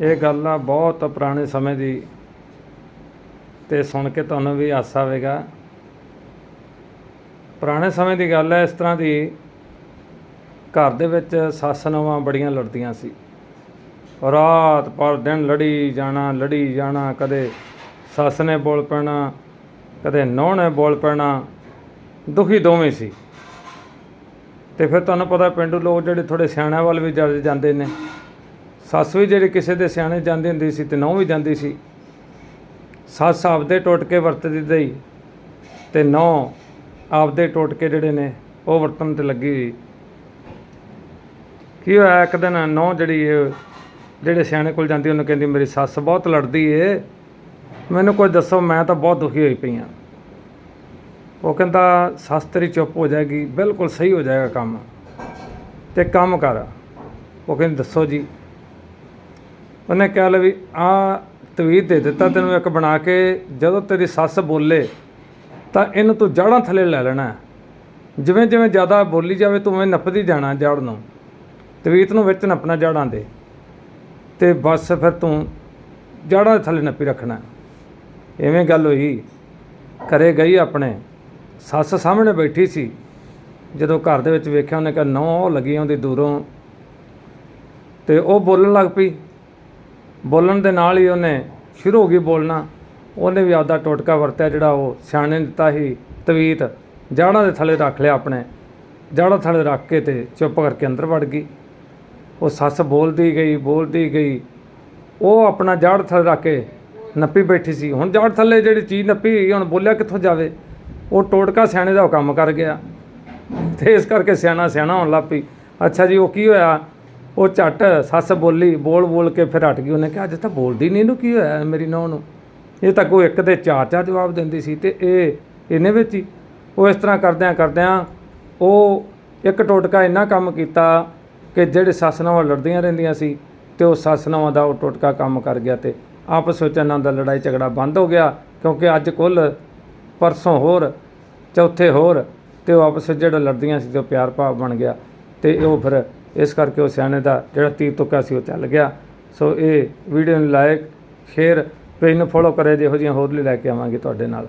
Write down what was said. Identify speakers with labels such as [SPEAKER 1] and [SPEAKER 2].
[SPEAKER 1] ਇਹ ਗੱਲ ਆ ਬਹੁਤ ਪੁਰਾਣੇ ਸਮੇਂ ਦੀ ਤੇ ਸੁਣ ਕੇ ਤੁਹਾਨੂੰ ਵੀ ਹਾਸਾ ਆਵੇਗਾ। ਪੁਰਾਣੇ ਸਮੇਂ ਦੀ ਗੱਲ ਹੈ, ਇਸ ਤਰ੍ਹਾਂ ਦੀ ਘਰ ਦੇ ਵਿੱਚ ਸੱਸ ਨਵਾਂ ਬੜੀਆਂ ਲੜਦੀਆਂ ਸੀ। ਰਾਤ ਪਰ ਦਿਨ ਲੜੀ ਜਾਣਾ ਲੜੀ ਜਾਣਾ, ਕਦੇ ਸੱਸ ਨੇ ਬੋਲ ਪੈਣਾ, ਕਦੇ ਨੂੰਹ ਨੇ ਬੋਲ ਪੈਣਾ, ਦੁਖੀ ਦੋਵੇਂ ਸੀ। ਤੇ ਫਿਰ ਤੁਹਾਨੂੰ ਪਤਾ ਪਿੰਡੂ ਲੋਕ ਜਿਹੜੇ ਥੋੜੇ ਸਿਆਣਿਆਂ ਵੱਲ ਵੀ ਜਦ ਜਾਂਦੇ ਨੇ। ਸੱਸ ਵੀ ਜਿਹੜੀ ਕਿਸੇ ਦੇ ਸਿਆਣੇ ਜਾਂਦੀ ਹੁੰਦੀ ਸੀ ਤੇ ਨੂੰਹ ਵੀ ਜਾਂਦੀ ਸੀ, ਸੱਸ ਆਪਦੇ ਟੋਟਕੇ ਵਰਤਦੀ ਦਈ ਤੇ ਨੂੰਹ ਆਪਦੇ ਟੋਟਕੇ ਜਿਹੜੇ ਨੇ ਉਹ ਵਰਤਣ ਤੇ ਲੱਗੀ ਕੀ ਹੋਇਆ ਇੱਕ ਦਿਨ ਨੂੰਹ ਜਿਹੜੀ ਜਿਹੜੇ ਸਿਆਣੇ ਕੋਲ ਜਾਂਦੀ, ਉਹਨੂੰ ਕਹਿੰਦੀ, ਮੇਰੀ ਸੱਸ ਬਹੁਤ ਲੜਦੀ ਏ, ਮੈਨੂੰ ਕੋਈ ਦੱਸੋ, ਮੈਂ ਤਾਂ ਬਹੁਤ ਦੁਖੀ ਹੋਈ ਪਈ ਹਾਂ ਉਹ ਕਹਿੰਦਾ, ਸੱਸ ਤੇਰੀ ਚੁੱਪ ਹੋ ਜਾਏਗੀ, ਬਿਲਕੁਲ ਸਹੀ ਹੋ ਜਾਏਗਾ ਕੰਮ ਤੇ ਕੰਮ ਕਰ। ਉਹ ਕਹਿੰਦੀ, ਦੱਸੋ ਜੀ। ਉਹਨੇ ਕਿਹਾ ਲੈ ਵੀ ਆ ਤਵੀਤ ਦੇ ਦਿੱਤਾ ਤੈਨੂੰ ਇੱਕ ਬਣਾ ਕੇ, ਜਦੋਂ ਤੇਰੀ ਸੱਸ ਬੋਲੇ ਤਾਂ ਇਹਨੂੰ ਤੂੰ ਜੜਾਂ ਥੱਲੇ ਲੈ ਲੈਣਾ। ਜਿਵੇਂ ਜਿਵੇਂ ਜ਼ਿਆਦਾ ਬੋਲੀ ਜਾਵੇ ਤੂੰ ਉਵੇਂ ਨੱਪਦੀ ਜਾਣਾ ਜੜ ਨੂੰ। ਤਵੀਤ ਨੂੰ ਵਿੱਚ ਨੱਪਣਾ ਜੜਾਂ ਦੇ। ਤੇ ਬਸ ਫਿਰ ਤੂੰ ਜੜਾਂ ਦੇ ਥੱਲੇ ਨੱਪੀ ਰੱਖਣਾ। ਐਵੇਂ ਗੱਲ ਹੋਈ। ਘਰੇ ਗਈ ਆਪਣੇ। ਸੱਸ ਸਾਹਮਣੇ ਬੈਠੀ ਸੀ। ਜਦੋਂ ਘਰ ਦੇ ਵਿੱਚ ਵੇਖਿਆ ਉਹਨੇ ਕਿਹਾ ਨੌ ਉਹ ਲੱਗੀ ਆਉਂਦੀ ਦੂਰੋਂ। ਤੇ ਉਹ ਬੋਲਣ ਲੱਗ ਪਈ। ਬੋਲਣ ਦੇ ਨਾਲ ਹੀ ਉਹਨੇ ਸ਼ੁਰੂ ਹੋ ਗਈ ਬੋਲਣਾ। ਉਹਨੇ ਵੀ ਆਪਦਾ ਟੋਟਕਾ ਵਰਤਿਆ ਜਿਹੜਾ ਉਹ ਸਿਆਣੇ ਨੇ ਦਿੱਤਾ ਸੀ ਤਵੀਤ। ਜਾੜਾਂ ਦੇ ਥੱਲੇ ਰੱਖ ਲਿਆ ਆਪਣੇ। ਜਾੜਾਂ ਥੱਲੇ ਰੱਖ ਕੇ ਤੇ ਚੁੱਪ ਕਰਕੇ ਅੰਦਰ ਵੜ ਗਈ। ਉਹ ਸੱਸ ਬੋਲਦੀ ਗਈ ਬੋਲਦੀ ਗਈ। ਉਹ ਆਪਣਾ ਜਾੜ ਥੱਲੇ ਰੱਖ ਕੇ ਨੱਪੀ ਬੈਠੀ ਸੀ। ਹੁਣ ਜਾੜ ਥੱਲੇ ਜਿਹੜੀ ਚੀਜ਼ ਨੱਪੀ ਹੋਈ, ਹੁਣ ਬੋਲਿਆ ਕਿੱਥੋਂ ਜਾਵੇ? ਉਹ ਟੋਟਕਾ ਸਿਆਣੇ ਦਾ ਉਹ ਕੰਮ ਕਰ ਗਿਆ। ਤੇ ਇਸ ਕਰਕੇ ਸਿਆਣਾ ਸਿਆਣਾ ਹੋਣ ਲੱਗ ਪਈ। ਅੱਛਾ ਜੀ ਉਹ ਕੀ ਹੋਇਆ? ਉਹ ਝੱਟ ਸੱਸ ਬੋਲੀ, ਬੋਲ ਬੋਲ ਕੇ ਫਿਰ ਹਟ ਗਈ। ਉਹਨੇ ਕਿਹਾ, ਅੱਜ ਤਾਂ ਬੋਲਦੀ ਨਹੀਂ ਇਹਨੂੰ ਕੀ ਹੋਇਆ ਮੇਰੀ ਨੂੰਹ ਨੂੰ? ਇਹ ਤਾਂ ਕੋਈ ਇੱਕ ਦੇ ਚਾਰ ਚਾਰ ਜਵਾਬ ਦਿੰਦੀ ਸੀ ਤੇ ਇਹ ਇਹਨੇ ਵਿੱਚ ਹੀ। ਉਹ ਇਸ ਤਰ੍ਹਾਂ ਕਰਦਿਆਂ ਕਰਦਿਆਂ ਉਹ ਇੱਕ ਟੋਟਕਾ ਇੰਨਾ ਕੰਮ ਕੀਤਾ ਕਿ ਜਿਹੜੇ ਸੱਸ ਨਾਲ ਲੜਦੀਆਂ ਰਹਿੰਦੀਆਂ ਸੀ ਤੇ ਉਹ ਸੱਸ ਨਾਲ ਦਾ ਉਹ ਟੋਟਕਾ ਕੰਮ ਕਰ ਗਿਆ ਤੇ ਆਪਸ ਵਿੱਚ ਇਹਨਾਂ ਦਾ ਲੜਾਈ ਝਗੜਾ ਬੰਦ ਹੋ ਗਿਆ ਕਿਉਂਕਿ ਅੱਜ ਕੁੱਲ ਪਰਸੋਂ ਹੋਰ, ਚੌਥੇ ਹੋਰ ਤੇ ਉਹ ਆਪਸ ਵਿੱਚ ਜਿਹੜਾ ਲੜਦੀਆਂ ਸੀ ਤੇ ਉਹ ਪਿਆਰ ਭਾਵ ਬਣ ਗਿਆ ਤੇ ਉਹ ਫਿਰ ਇਸ ਕਰਕੇ ਉਹ ਸਿਆਣੇ ਦਾ ਜਿਹੜਾ ਤੀਰ ਤੁੱਕਾ ਸੀ ਉਹ ਚੱਲ ਗਿਆ। ਸੋ ਇਹ ਵੀਡੀਓ ਨੂੰ ਲਾਇਕ, ਸ਼ੇਅਰ, ਪੇਜ ਨੂੰ ਫੋਲੋ ਕਰੇ ਜਿਹੋ ਜਿਹੀਆਂ ਹੋਰ ਲਈ ਲੈ ਕੇ ਆਵਾਂਗੇ ਤੁਹਾਡੇ ਨਾਲ।